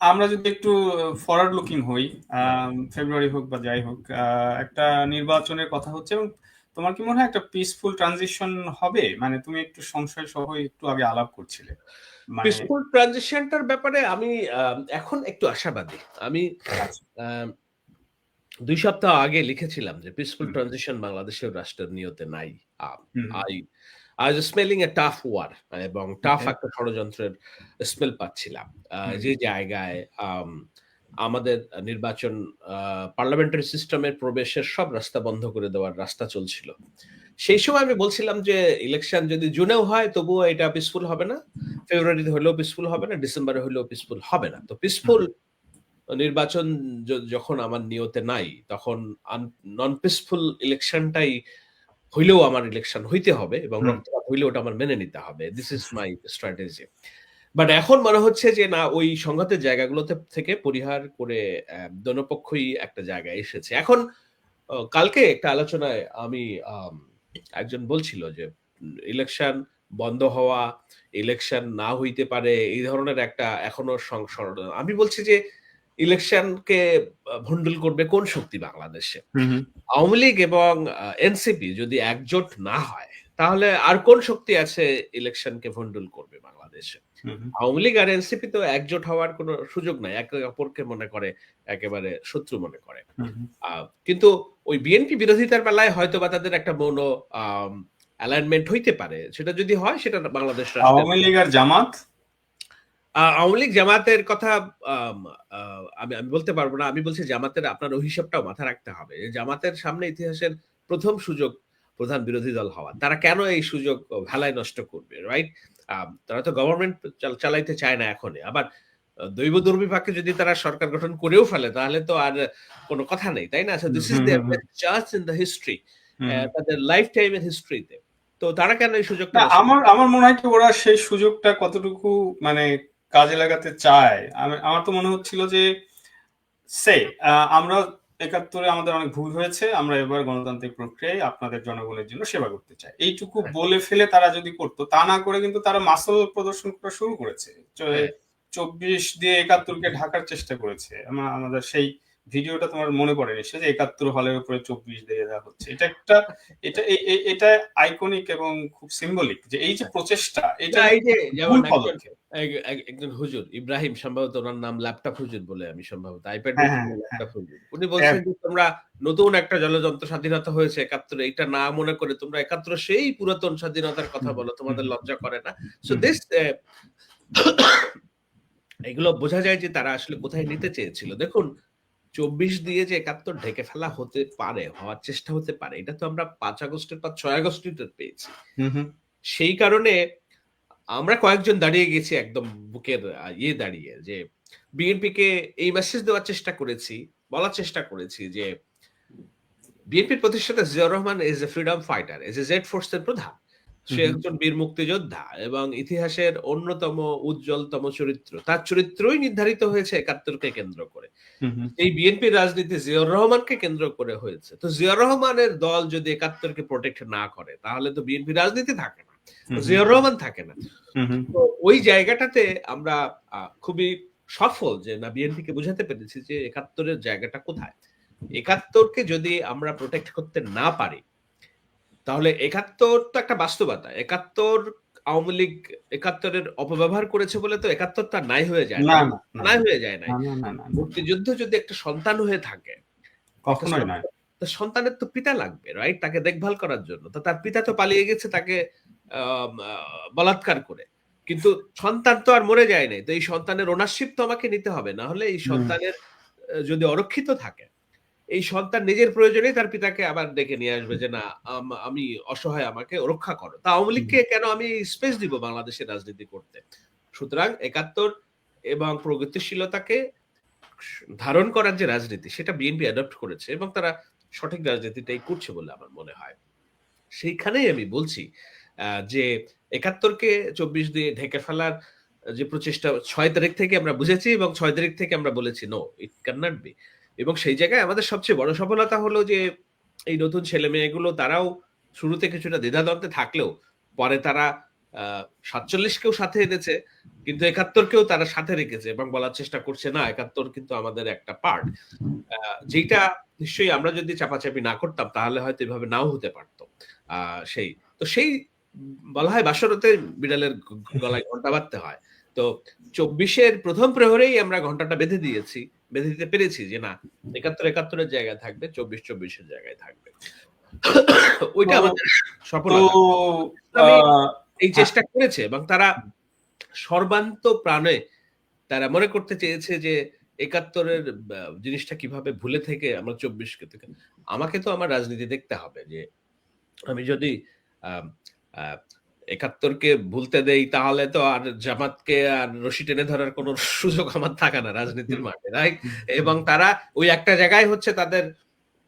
আমরা যদি একটু ফরওয়ার্ড লুকিং হই ফেব্রুয়ারি হোক বা যাই হোক একটা নির্বাচনের কথা হচ্ছে এবং তোমার কি মনে হয় একটা পিসফুল ট্রানজিশন হবে? মানে তুমি একটু সংশয় সহ একটু আগে আলাপ করছিলে। পিসফুল মানে ট্রানজিশনটার ব্যাপারে আমি এখন একটু আশাবাদী। আমি আচ্ছা। দুই সপ্তাহ আগে লিখেছিলাম যে পিসফুল ট্রানজিশন বাংলাদেশের রাষ্ট্রের নিয়তে নাই I I smelling a tough war এবং টাফ একটা ষড়যন্ত্রের স্মেল পাচ্ছিলাম। যে জায়গায় আমাদের নির্বাচন পার্লামেন্টারি সিস্টেমের প্রবেশের সব রাস্তা বন্ধ করে দেওয়ার রাস্তা চলছিল। সেই সময় আমি বলছিলাম যে ইলেকশন যদি জুনেও হয় তবুও এটা পিসফুল হবে না। ফেব্রুয়ারিতে হলেও পিসফুল হবে না ডিসেম্বরে হলেও পিসফুল হবে না। তো পিসফুল নির্বাচন যখন আমার নিয়তে নাই তখন নন পিসফুল ইলেকশনটাই হইলেও আমার ইলেকশন হইতে হবে এবং রক্তপাত হইলে ওটা আমার মেনে নিতে হবে। This is my strategy but এখন মনে হচ্ছে যে না ওই সংঘাতের জায়গাগুলোতে থেকে পরিহার করে দনপক্ষই একটা জায়গায় এসেছে। এখন কালকে একটা আলোচনায় আমি একজন বলছিল যে ইলেকশন বন্ধ হওয়া ইলেকশন না হইতে পারে এই ধরনের একটা এখনও সংসদ আমি বলছি যে ইলেকশনকে ভন্ডুল করবে কোন শক্তি বাংলাদেশে? আওয়ামী লীগ এবং এনসিপি যদি একজোট না হয় তাহলে আর কোন শক্তি আছে ইলেকশনকে ভন্ডুল করবে বাংলাদেশে? আওয়ামী লীগ আর এনসিপি তো একজোট হওয়ার কোনো সুযোগ নাই একে অপরকে মনে করে একেবারে শত্রু মনে করে। কিন্তু ওই বিএনপি বিরোধিতার বেলায় হয়তো বা তাদের একটা মৌন অ্যালাইনমেন্ট হইতে পারে। সেটা যদি হয় সেটা বাংলাদেশ আওয়ামী লীগ আর জামাত? আওয়ামী লীগ জামাতের কথা আমি আমি বলতে পারব না। আমি বলছি জামাতের আপনার ওই হিসাবটাও মাথা রাখতে হবে জামাতের সামনে ইতিহাসের প্রথম সুযোগ প্রধান বিরোধী দল হওয়া। তারা কেন এই সুযোগ ভেলায় নষ্ট করবে রাইট তারা তো গভর্নমেন্ট চালাইতে চায় না এখন আবার দৈব দুর্বিপাকে যদি তারা সরকার গঠন করেও ফেলে তাহলে তো আর কোনো কথা নেই তাই না? This is chance in the history তাদের লাইফ টাইমের হিস্ট্রিতে তো তারা কেন এই সুযোগটা আমার আমার মনে হয় কি ওরা সেই সুযোগটা কতটুকু মানে কাজে লাগাতে চায় আমার তো মনে হচ্ছিল যে সে আমরা একাত্তরে আমাদের অনেক ভুল হয়েছে আমরা এবার গণতান্ত্রিক প্রক্রিয়ায় আপনাদের জনগণের জন্য সেবা করতে চাই এইটুকু হ্যাঁ। বলে ফেলে তারা যদি করতো তা না করে কিন্তু তারা মাসল প্রদর্শন করা শুরু করেছে হ্যাঁ। চব্বিশ দিয়ে একাত্তরকে ঢাকার চেষ্টা করেছে আমাদের সেই ভিডিওটা তোমার মনে পড়ে নিশ্চয় যে একাত্তর হলের উপরে চব্বিশ দিয়ে দেওয়া হচ্ছে। এটা একটা এটা এটা আইকনিক এবং খুব সিম্বলিক যে এই যে প্রচেষ্টা এটা এই যে যেমন একজন হুজুর ইব্রাহিম সম্ভবত ওনার নাম ল্যাপটপ হুজুর বলে আমি সম্ভবত আইপ্যাড ল্যাপটপ হুজুর উনি বলছেন যে তোমরা নতুন একটা জলযন্ত্র স্বাধীনতা হয়েছে একাত্তরে এটা না মনে করে তোমরা একাত্তর সেই পুরাতন স্বাধীনতার কথা বলো তোমাদের লজ্জা করে না। সো দিস এগুলো বোঝা যায় যে তারা আসলে কোথায় নিতে চেয়েছিল। দেখুন চব্বিশ দিয়ে যে একাত্তর ঢেকে ফেলা হতে পারে হওয়ার চেষ্টা হতে পারে এটা তো আমরা পাঁচ আগস্টের পর ছয় আগস্টই পেয়েছি। সেই কারণে আমরা কয়েকজন দাঁড়িয়ে গেছি একদম বুকের ইয়ে দাঁড়িয়ে যে বিএনপিকে এই মেসেজ দেওয়ার চেষ্টা করেছি বলার চেষ্টা করেছি যে বিএনপির প্রতিষ্ঠাতা Ziaur Rahman as a freedom fighter is a Z ফোর্সের প্রধান। সে একজন বীর মুক্তিযোদ্ধা এবং ইতিহাসের অন্যতম উজ্জ্বলতম চরিত্র। তার চরিত্রই নির্ধারিত হয়েছে একাত্তরকে কেন্দ্র করে। এই বিএনপি রাজনীতি জিয়াউর রহমানকে কেন্দ্র করে হয়েছে। তো জিয়াউর রহমানের দল যদি একাত্তরকে প্রোটেক্ট না করে তাহলে তো বিএনপি রাজনীতি থাকে না। জিয়াউর রহমান থাকে না। তো ওই জায়গাটাতে আমরা খুবই সফল যে না বিএনপিকে বুঝাতে পেরেছি যে একাত্তরের জায়গাটা কোথায়। একাত্তরকে যদি আমরা প্রোটেক্ট করতে না পারি তাহলে একাত্তর তো একটা বাস্তবতা। একাত্তর আওয়ামী লীগ একাত্তরের অপব্যবহার করেছে বলে তো একাত্তর তার নাই হয়ে যায় না। নাই হয়ে যায় না মুক্তিযুদ্ধ যদি একটা সন্তান হয়ে থাকে কখনোই নয়। সন্তানের তো পিতা লাগবে রাইট তাকে দেখভাল করার জন্য। তো তার পিতা তো পালিয়ে গেছে তাকে বলাৎকার করে। কিন্তু সন্তান তো আর মরে যায় নাই। তো এই সন্তানের ওনারশিপ তো আমাকে নিতে হবে। না হলে এই সন্তানের যদি অরক্ষিত থাকে এই সন্তান নিজের প্রয়োজনেই তার পিতাকে আবার ডেকে নিয়ে আসবে যে না আমি অসহায় আমাকে রক্ষা করো। তা আওয়ামী লীগকে কেন আমি স্পেস দিব বাংলাদেশের রাজনীতি করতে? সুতরাং একাত্তর এবং প্রগতিশীলতাকে ধারণ করার যে রাজনীতি সেটা বিএনপি অ্যাডপ্ট করেছে এবং তারা সঠিক রাজনীতিটাই করছে বলে আমার মনে হয়। সেইখানেই আমি বলছি যে একাত্তরকে চব্বিশ দিয়ে ঢেকে ফেলার যে প্রচেষ্টা ছয় তারিখ থেকে আমরা বুঝেছি এবং ছয় তারিখ থেকে আমরা বলেছি no it can not be এবং সেই জায়গায় আমাদের সবচেয়ে বড় সফলতা হলো যে, এই নতুন ছেলে মেয়েগুলো তারাও শুরুতে কিছুটা দ্বিধাদ্বন্দ্বে থাকলেও পরে তারা সাতচল্লিশকেও সাথে এনেছে, কিন্তু একাত্তরকেও তারা সাথে রেখেছে এবং বলার চেষ্টা করছে, না, একাত্তর কিন্তু আমাদের একটা পার্ট যেটা নিশ্চয়ই আমরা যদি চাপাচাপি না করতাম, তাহলে হয়তো এভাবে নাও হতে পারতো। সেই, তো সেই বলা হয় বাসরতে বিড়ালের গলায় ঘণ্টা বাঁধতে হয়। তো চব্বিশের প্রথম প্রহরেই আমরা ঘন্টাটা বেঁধে দিয়েছি। বেঁধে দিতে পেরেছি যে না একাত্তর একাত্তরের জায়গায় থাকবে চব্বিশ চব্বিশের জায়গায় থাকবে। ওইটা আমাদের সফলতা এই চেষ্টা করেছে এবং তারা সর্বান্ত প্রাণে তারা মনে করতে চেয়েছে যে একাত্তরের জিনিসটা কীভাবে ভুলে থেকে আমরা চব্বিশকে থেকে। আমাকে তো আমার রাজনীতি দেখতে হবে যে আমি যদি একাত্তরকে ভুলতে দেই তাহলে তো আর জামাতকে আর রশি টেনে ধরার কোনো সুযোগ আমার থাকে না রাজনীতির মাঠে রাইট এবং তারা ওই একটা জায়গায় হচ্ছে তাদের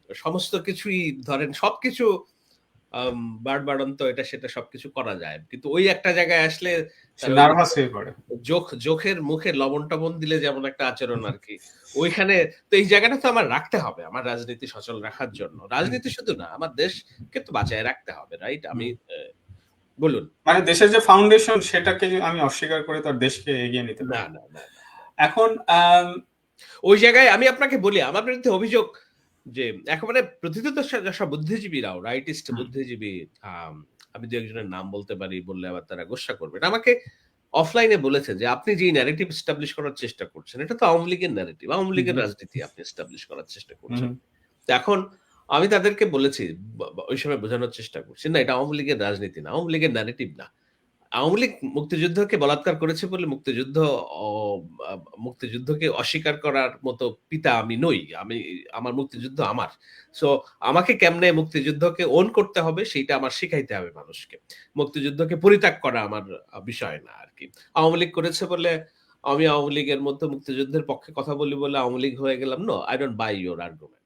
সমস্ত কিছুই ধরেন সবকিছু বাড় এটা সেটা সবকিছু করা যায়। কিন্তু ওই একটা জায়গায় আসলে চোখ চোখের মুখে লবণ টবণ দিলে যেমন একটা আচরণ আর কি। ওইখানে তো এই জায়গাটা তো আমার রাখতে হবে আমার রাজনীতি সচল রাখার জন্য। রাজনীতি শুধু না আমার দেশকে তো বাঁচায় রাখতে হবে রাইট আমি বলুন। মানে দেশের যে ফাউন্ডেশন সেটাকে আমি অস্বীকার করে তার দেশকে এগিয়ে নিতে না না না এখন ওই জায়গায় আমি আপনাকে বলি আমার বিরুদ্ধে অভিযোগ যে একেবারে প্রথিত সব বুদ্ধিজীবীরাও রাইটিস্ট বুদ্ধিজীবী আম, দু একজনের নাম বলতে পারি বললে আবার তারা গোসা করবেন আমাকে অফলাইনে বলেছে যে আপনি যে ন্যারেটিভ এস্টাবলিশ করার চেষ্টা করছেন এটা তো আওয়ামী লীগের ন্যারেটিভ আওয়ামী লীগের রাজনীতি আপনি এস্টাবলিশ করার চেষ্টা করছেন। তো এখন আমি তাদেরকে বলেছি ওই সময় বোঝানোর চেষ্টা করছি, না, এটা আওয়ামী লীগের রাজনীতি না, আওয়ামী লীগের ন্যারেটিভ না। আওয়ামী লীগ মুক্তিযুদ্ধকে বলাৎকার করেছে বলে মুক্তিযুদ্ধ মুক্তিযুদ্ধকে অস্বীকার করার মতো পিতা আমি নই, আমি, আমার মুক্তিযুদ্ধ আমার। সো আমাকে কেমনে মুক্তিযুদ্ধকে ওন করতে হবে, সেইটা আমার শিখাইতে হবে মানুষকে। মুক্তিযুদ্ধকে পরিত্যাগ করা আমার বিষয় না আর কি। আওয়ামী লীগ করেছে বলে আমি আওয়ামী লীগের মধ্যে মুক্তিযুদ্ধের পক্ষে কথা বলি বলে আওয়ামী লীগ হয়ে গেলাম no I don't buy your argument